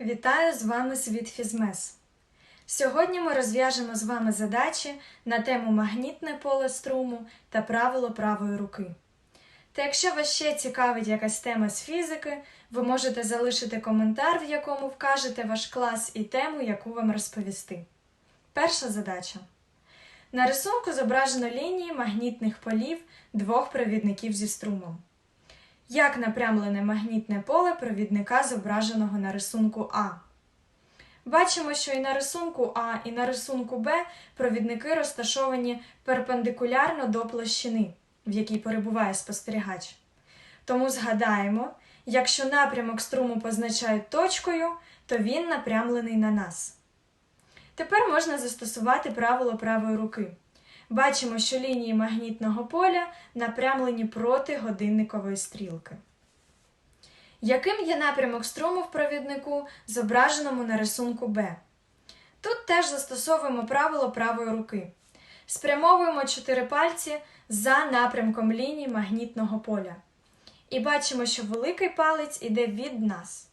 Вітаю з вами світ Фізмес. Сьогодні ми розв'яжемо з вами задачі на тему магнітне поле струму та правило правої руки. Та якщо вас ще цікавить якась тема з фізики, ви можете залишити коментар, в якому вкажете ваш клас і тему, яку вам розповісти. Перша задача. На рисунку зображено лінії магнітних полів двох провідників зі струмом. Як напрямлене магнітне поле провідника, зображеного на рисунку А. Бачимо, що і на рисунку А, і на рисунку Б провідники розташовані перпендикулярно до площини, в якій перебуває спостерігач. Тому згадаємо, якщо напрямок струму позначають точкою, то він напрямлений на нас. Тепер можна застосувати правило правої руки. Бачимо, що лінії магнітного поля напрямлені проти годинникової стрілки. Яким є напрямок струму в провіднику, зображеному на рисунку Б? Тут теж застосовуємо правило правої руки. Спрямовуємо чотири пальці за напрямком лінії магнітного поля. І бачимо, що великий палець іде від нас.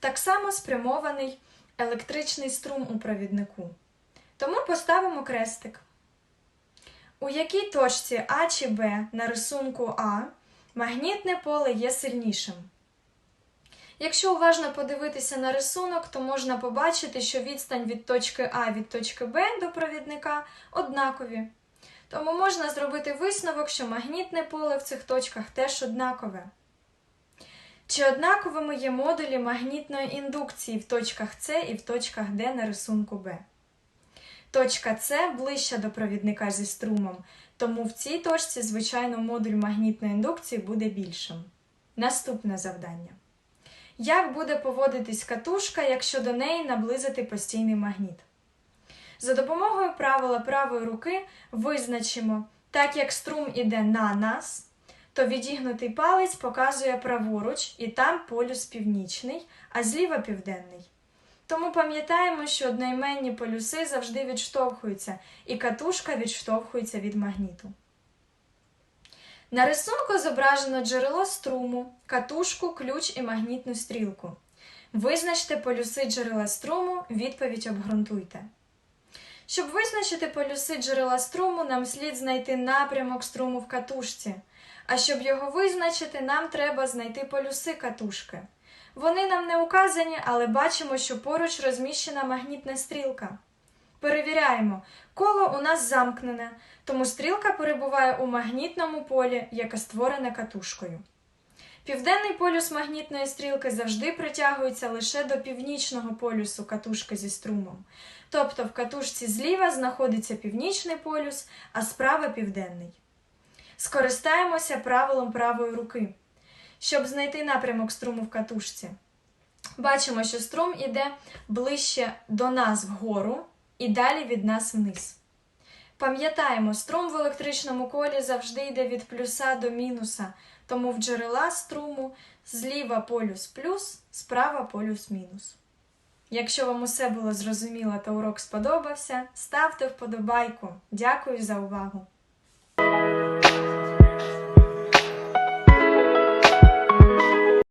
Так само спрямований електричний струм у провіднику. Тому поставимо крестик. У якій точці А чи Б на рисунку А магнітне поле є сильнішим? Якщо уважно подивитися на рисунок, то можна побачити, що відстань від точки А від точки Б до провідника однакові. Тому можна зробити висновок, що магнітне поле в цих точках теж однакове. Чи однаковими є модулі магнітної індукції в точках С і в точках Д на рисунку Б? Точка С ближча до провідника зі струмом, тому в цій точці, звичайно, модуль магнітної індукції буде більшим. Наступне завдання. Як буде поводитись катушка, якщо до неї наблизити постійний магніт? За допомогою правила правої руки визначимо, так як струм іде на нас, то відігнутий палець показує праворуч, і там полюс північний, а зліва південний. Тому пам'ятаємо, що одноіменні полюси завжди відштовхуються, і катушка відштовхується від магніту. На рисунку зображено джерело струму, катушку, ключ і магнітну стрілку. Визначте полюси джерела струму, відповідь обґрунтуйте. Щоб визначити полюси джерела струму, нам слід знайти напрямок струму в катушці. А щоб його визначити, нам треба знайти полюси катушки. Вони нам не указані, але бачимо, що поруч розміщена магнітна стрілка. Перевіряємо, коло у нас замкнене, тому стрілка перебуває у магнітному полі, яке створене катушкою. Південний полюс магнітної стрілки завжди притягується лише до північного полюсу катушки зі струмом. Тобто в катушці зліва знаходиться північний полюс, а справа південний. Скористаємося правилом правої руки, щоб знайти напрямок струму в катушці. Бачимо, що струм іде ближче до нас вгору і далі від нас вниз. Пам'ятаємо, струм в електричному колі завжди йде від плюса до мінуса, тому в джерела струму зліва полюс плюс, справа полюс мінус. Якщо вам усе було зрозуміло та урок сподобався, ставте вподобайку. Дякую за увагу!